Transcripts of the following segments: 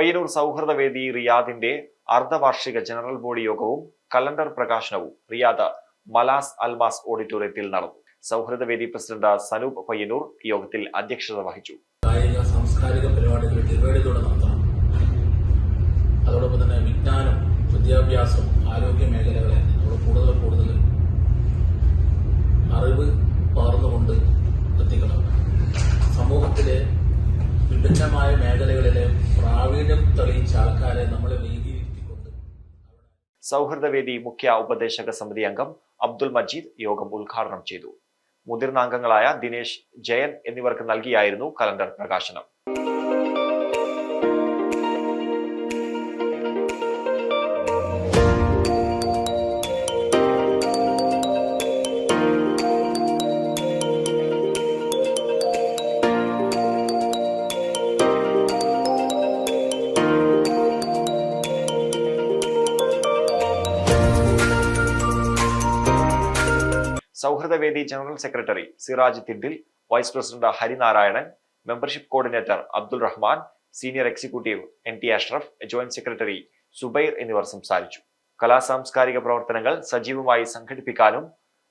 പയ്യന്നൂർ സൗഹൃദവേദി റിയാദിന്റെ അർദ്ധവാർഷിക ജനറൽ ബോഡി യോഗവും കലണ്ടർ പ്രകാശനവും റിയാദ് മലാസ് അൽമാസ് ഓഡിറ്റോറിയത്തിൽ നടന്നു. സൗഹൃദവേദി പ്രസിഡന്റ് സനൂപ് പയ്യന്നൂർ യോഗത്തിൽ അധ്യക്ഷത വഹിച്ചു. കായിക സാംസ്കാരിക പരിപാടികൾ അതോടൊപ്പം തന്നെ വിദ്യാഭ്യാസം കൂടുതൽ കൂടുതൽ സമൂഹത്തിലെ മേഖലകളിലെ പ്രാവീണ്യം ആൾക്കാരെ സൗഹൃദവേദി മുഖ്യ ഉപദേശക സമിതി അംഗം അബ്ദുൽ മജീദ് യോഗം ഉദ്ഘാടനം ചെയ്തു. മുതിർന്ന അംഗങ്ങളായ ദിനേശ് ജയൻ എന്നിവർക്ക് നൽകിയായിരുന്നു കലണ്ടർ പ്രകാശനം. സൗഹൃദവേദി general secretary Siraj Thidil vice president Harinarayanan membership coordinator Abdul Rahman senior executive N T Ashraf joint secretary Zubair എന്നിവർ സംസാരിച്ചു. കലാസാംസ്കാരിക പ്രവർത്തനങ്ങൾ സജീവമായി സംഘടിപ്പിക്കാനും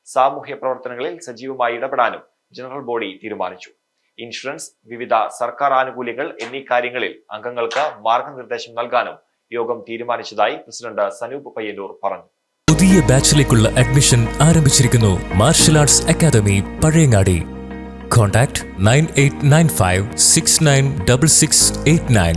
സാമൂഹ്യ പ്രവർത്തനങ്ങളിൽ സജീവമായി ഇടപെടാനും ജനറൽ ബോഡി തീരുമാനിച്ചു. ഇൻഷുറൻസ് വിവിധ സർക്കാർ ആനുകൂല്യങ്ങൾ എന്നീ കാര്യങ്ങളിൽ അംഗങ്ങൾക്ക് മാർഗനിർദ്ദേശം നൽകാനും യോഗം തീരുമാനിച്ചതായി പ്രസിഡന്റ് സനൂപ് പയ്യന്നൂർ പറഞ്ഞു. പുതിയ ബാച്ചിലേക്കുള്ള അഡ്മിഷൻ ആരംഭിച്ചിരിക്കുന്നു. Martial arts academy Pazhayangadi. Contact nine eight nine five six nine double six eight nine